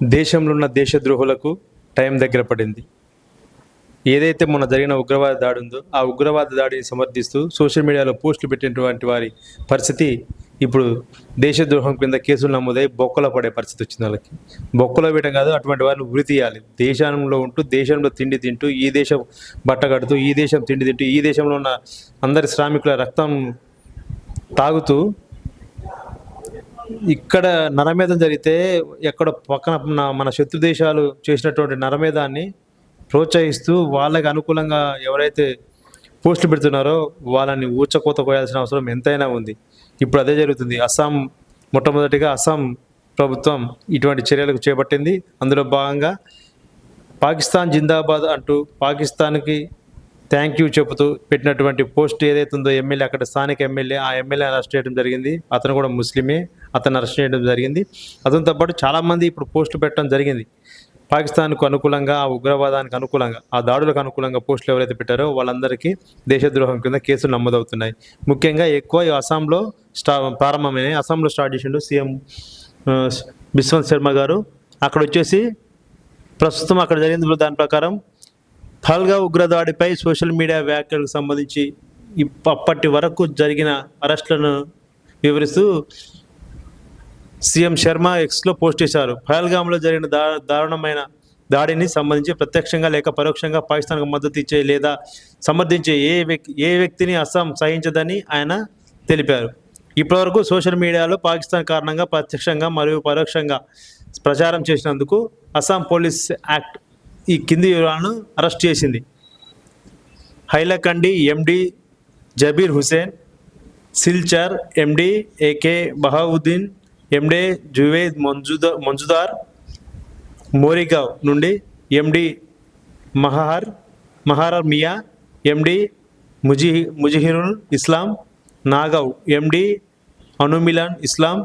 దేశంలో ఉన్న దేశద్రోహులకు టైం దగ్గర పడింది. ఏదైతే మొన్న జరిగిన ఉగ్రవాద దాడి ఉందో ఆ ఉగ్రవాద దాడిని సమర్థిస్తూ సోషల్ మీడియాలో పోస్టులు పెట్టినటువంటి వారి పరిస్థితి ఇప్పుడు దేశద్రోహం కింద కేసులు నమోదై బొక్కలో పడే పరిస్థితి వచ్చింది వాళ్ళకి. బొక్కలో వేయడం కాదు అటువంటి వారిని ఉరి తీయాలి. దేశంలో ఉంటూ దేశంలో తిండి తింటూ ఈ దేశం బట్ట కడుతూ ఈ దేశం తిండి తింటూ ఈ దేశంలో ఉన్న అందరి శ్రామికుల రక్తం తాగుతూ ఇక్కడ నరమేధం జరిగితే ఎక్కడ పక్కన మన శత్రు దేశాలు చేసినటువంటి నరమేధాన్ని ప్రోత్సహిస్తూ వాళ్ళకి అనుకూలంగా ఎవరైతే పోస్టులు పెడుతున్నారో వాళ్ళని ఊచకోత కోయాల్సిన అవసరం ఎంతైనా ఉంది. ఇప్పుడు అదే జరుగుతుంది. అస్సాం మొట్టమొదటిగా అస్సాం ప్రభుత్వం ఇటువంటి చర్యలకు చేపట్టింది. అందులో భాగంగా పాకిస్తాన్ జిందాబాద్ అంటూ పాకిస్తాన్కి థ్యాంక్ యూ చెబుతూ పెట్టినటువంటి పోస్ట్ ఏదైతే ఉందో ఎమ్మెల్యే అక్కడ స్థానిక ఎమ్మెల్యే ఆ ఎమ్మెల్యే అరెస్ట్ చేయడం జరిగింది. అతను కూడా ముస్లిమే. అతను అరెస్ట్ చేయడం జరిగింది. అతనితో పాటు చాలామంది ఇప్పుడు పోస్టులు పెట్టడం జరిగింది. పాకిస్తాన్కు అనుకూలంగా ఆ ఉగ్రవాదానికి అనుకూలంగా ఆ దాడులకు అనుకూలంగా పోస్టులు ఎవరైతే పెట్టారో వాళ్ళందరికీ దేశద్రోహం కింద కేసులు నమోదవుతున్నాయి. ముఖ్యంగా ఎక్కువ ఈ అస్సాంలో స్టా ప్రారంభమైనాయి. అస్సాంలో స్టార్ట్ చేసిండు సీఎం బిశ్వంత్ శర్మ గారు. అక్కడ వచ్చేసి ప్రస్తుతం అక్కడ జరిగింది దాని ప్రకారం ఫల్గా ఉగ్రదాడిపై సోషల్ మీడియా వ్యాఖ్యలకు సంబంధించి అప్పటి వరకు జరిగిన అరెస్టులను వివరిస్తూ సీఎం శర్మ ఎక్స్లో పోస్ట్ చేశారు. పహల్గామ్లో జరిగిన దా దారుణమైన దాడిని సంబంధించి ప్రత్యక్షంగా లేక పరోక్షంగా పాకిస్తాన్కు మద్దతు ఇచ్చే లేదా సమర్థించే ఏ వ్యక్తి ఏ వ్యక్తిని అస్సాం సహించదని ఆయన తెలిపారు. ఇప్పటివరకు సోషల్ మీడియాలో పాకిస్తాన్ కారణంగా ప్రత్యక్షంగా మరియు పరోక్షంగా ప్రచారం చేసినందుకు అస్సాం పోలీస్ యాక్ట్ ఈ కింది వివరాలను అరెస్ట్ చేసింది. Hailakandi MD Jabir Hussain Silchar MD AK Bahauddin MD Juwed Majumdar Majumdar Morigaon నుండి ఎండి మహర్ మహారర్ మియా ఎండి ముజి ముజిహిరుల్ ఇస్లాం నాగవ్ ఎండి అనుమిలాన్ ఇస్లాం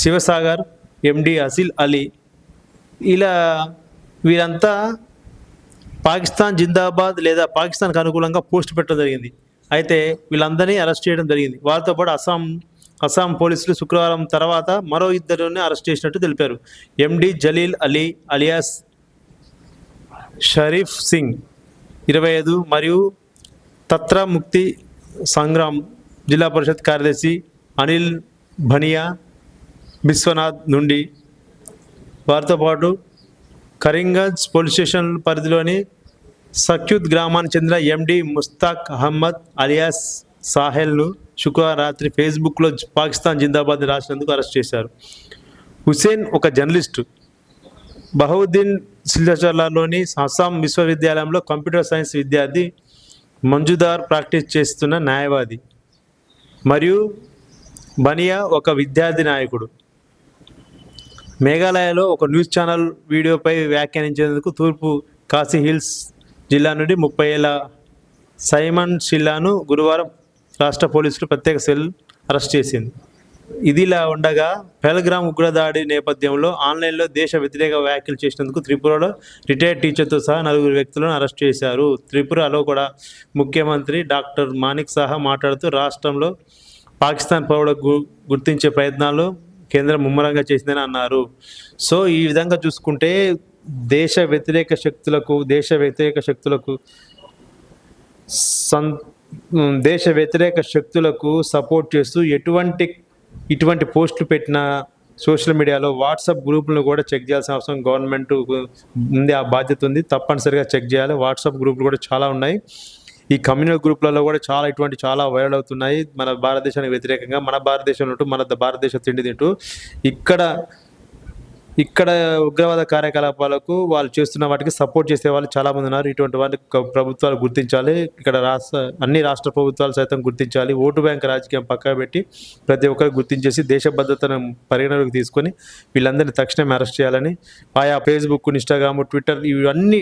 శివసాగర్ ఎండి అసిల్ అలీ ఇలా వీరంతా పాకిస్తాన్ జిందాబాద్ లేదా పాకిస్తాన్కు అనుకూలంగా పోస్ట్ పెట్టడం జరిగింది. అయితే వీళ్ళందరినీ అరెస్ట్ చేయడం జరిగింది. వారితో పాటు అస్సాం అస్సాం పోలీసులు శుక్రవారం తర్వాత మరో ఇద్దరిని అరెస్ట్ చేసినట్టు తెలిపారు. ఎండి జలీల్ అలీ అలియాస్ షరీఫ్ సింగ్ ఇరవై ఐదు మరియు తత్ర ముక్తి సంగ్రామ్ జిల్లా పరిషత్ కార్యదర్శి అనిల్ భనియా విశ్వనాథ్ నుండి. వారితో పాటు కరీంగంజ్ పోలీస్ స్టేషన్ పరిధిలోని సక్యూత్ గ్రామానికి చెందిన ఎండి ముస్తాక్ అహ్మద్ అలియాస్ సాహెల్ను శుక్రవారం రాత్రి ఫేస్బుక్లో పాకిస్తాన్ జిందాబాద్ రాసినందుకు అరెస్ట్ చేశారు. హుసేన్ ఒక జర్నలిస్టు. బహౌద్దీన్ సిల్చర్లలోని అస్సాం విశ్వవిద్యాలయంలో కంప్యూటర్ సైన్స్ విద్యార్థి మంజుదార్ ప్రాక్టీస్ చేస్తున్న న్యాయవాది మరియు బనియా ఒక విద్యార్థి నాయకుడు. మేఘాలయలో ఒక న్యూస్ ఛానల్ వీడియోపై వ్యాఖ్యానించేందుకు తూర్పు కాశీ హిల్స్ జిల్లా నుండి ముప్పై ఏళ్ళ సైమన్ షిల్లాను గురువారం రాష్ట్ర పోలీసులు ప్రత్యేక సెల్ అరెస్ట్ చేసింది. ఇదిలా ఉండగా పెహల్గ్రామ్ ఉగ్రదాడి నేపథ్యంలో ఆన్లైన్లో దేశ వ్యతిరేక వ్యాఖ్యలు చేసినందుకు త్రిపురలో రిటైర్డ్ టీచర్తో సహా నలుగురు వ్యక్తులను అరెస్ట్ చేశారు. త్రిపురలో కూడా ముఖ్యమంత్రి డాక్టర్ మాణిక్ సహా మాట్లాడుతూ రాష్ట్రంలో పాకిస్తాన్ పౌరులకు గుర్తించే ప్రయత్నాలు కేంద్రం ముమ్మరంగా చేసిందని అన్నారు. సో ఈ విధంగా చూసుకుంటే దేశ వ్యతిరేక శక్తులకు దేశ వ్యతిరేక శక్తులకు సం దేశ వ్యతిరేక శక్తులకు సపోర్ట్ చేస్తూ ఎటువంటి ఇటువంటి పోస్టులు పెట్టిన సోషల్ మీడియాలో వాట్సాప్ గ్రూపులను కూడా చెక్ చేయాల్సిన అవసరం గవర్నమెంట్ ఉంది ఆ బాధ్యత ఉంది. తప్పనిసరిగా చెక్ చేయాలి. వాట్సాప్ గ్రూపులు కూడా చాలా ఉన్నాయి. ఈ కమ్యూనల్ గ్రూపులలో కూడా చాలా ఇటువంటి చాలా వైరల్ అవుతున్నాయి. మన భారతదేశానికి వ్యతిరేకంగా మన భారతదేశంలో మన భారతదేశం తిండి తింటూ. ఇక్కడ ఇక్కడ ఉగ్రవాద కార్యకలాపాలకు వాళ్ళు చేస్తున్న వాటికి సపోర్ట్ చేసే వాళ్ళు చాలా మంది ఉన్నారు. ఇటువంటి వారిని ప్రభుత్వాలు గుర్తించాలి. ఇక్కడ రాష్ట్ర అన్ని రాష్ట్ర ప్రభుత్వాలు సైతం గుర్తించాలి. ఓటు బ్యాంక్ రాజకీయం పక్కన పెట్టి ప్రతి ఒక్కరు గుర్తించేసి దేశ భద్రతను పరిగణలోకి తీసుకొని వీళ్ళందరినీ తక్షణమే అరెస్ట్ చేయాలని ఆయా ఫేస్బుక్ ఇన్స్టాగ్రామ్ ట్విట్టర్ ఇవన్నీ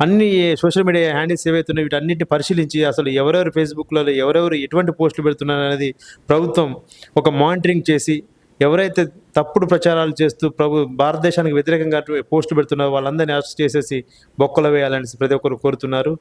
అన్ని సోషల్ మీడియా హ్యాండిల్స్ ఏవైతున్నాయి ఉన్నాయో వీటన్నిటిని పరిశీలించి అసలు ఎవరెవరు ఫేస్బుక్లలో ఎవరెవరు ఎటువంటి పోస్టులు పెడుతున్నారు అనేది ప్రభుత్వం ఒక మానిటరింగ్ చేసి ఎవరైతే తప్పుడు ప్రచారాలు చేస్తూ ప్రభు భారతదేశానికి వ్యతిరేకంగా అటు పోస్టులు పెడుతున్నారో వాళ్ళందరినీ అరెస్ట్ చేసేసి బొక్కలు వేయాలని ప్రతి ఒక్కరు కోరుతున్నారు.